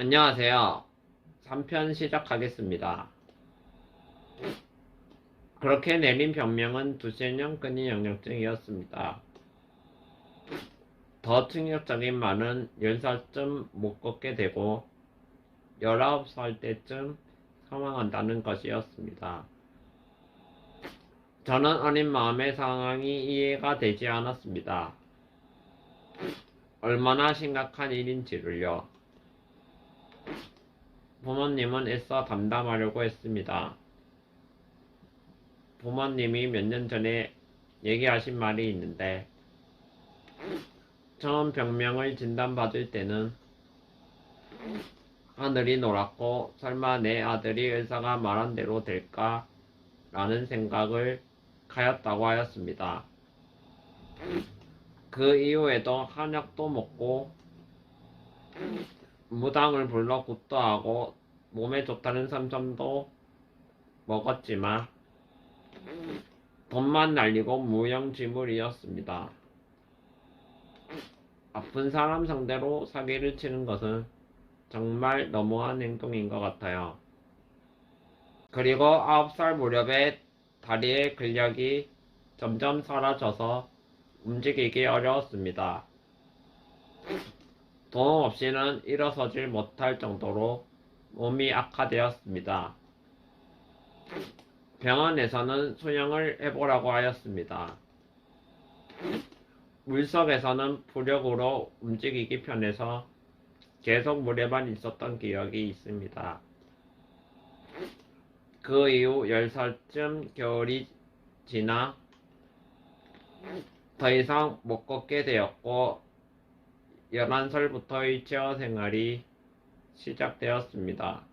안녕하세요. 3편 시작하겠습니다. 그렇게 내린 병명은 두시년 끊인 영역증이었습니다. 더 충격적인 말은 10살쯤 못 걷게 되고 19살 때쯤 사망한다는 것이었습니다. 저는 어린 마음의 상황이 이해가 되지 않았습니다. 얼마나 심각한 일인지를요. 부모님은 애써 담담하려고 했습니다. 부모님이 몇 년 전에 얘기하신 말이 있는데, 처음 병명을 진단받을 때는 하늘이 노랗고 설마 내 아들이 의사가 말한 대로 될까? 라는 생각을 하였다고 하였습니다. 그 이후에도 한약도 먹고 무당을 불러 굿도 하고 몸에 좋다는 삼삼도 먹었지만 돈만 날리고 무용지물이었습니다. 아픈 사람 상대로 사기를 치는 것은 정말 너무한 행동인 것 같아요. 그리고 9살 무렵에 다리의 근력이 점점 사라져서 움직이기 어려웠습니다. 도움 없이는 일어서질 못할 정도로 몸이 악화되었습니다. 병원에서는 수영을 해보라고 하였습니다. 물속에서는 부력으로 움직이기 편해서 계속 물에만 있었던 기억이 있습니다. 그 이후 10살쯤 겨울이 지나 더 이상 못 걷게 되었고 11살부터 휠체어 생활이 시작되었습니다.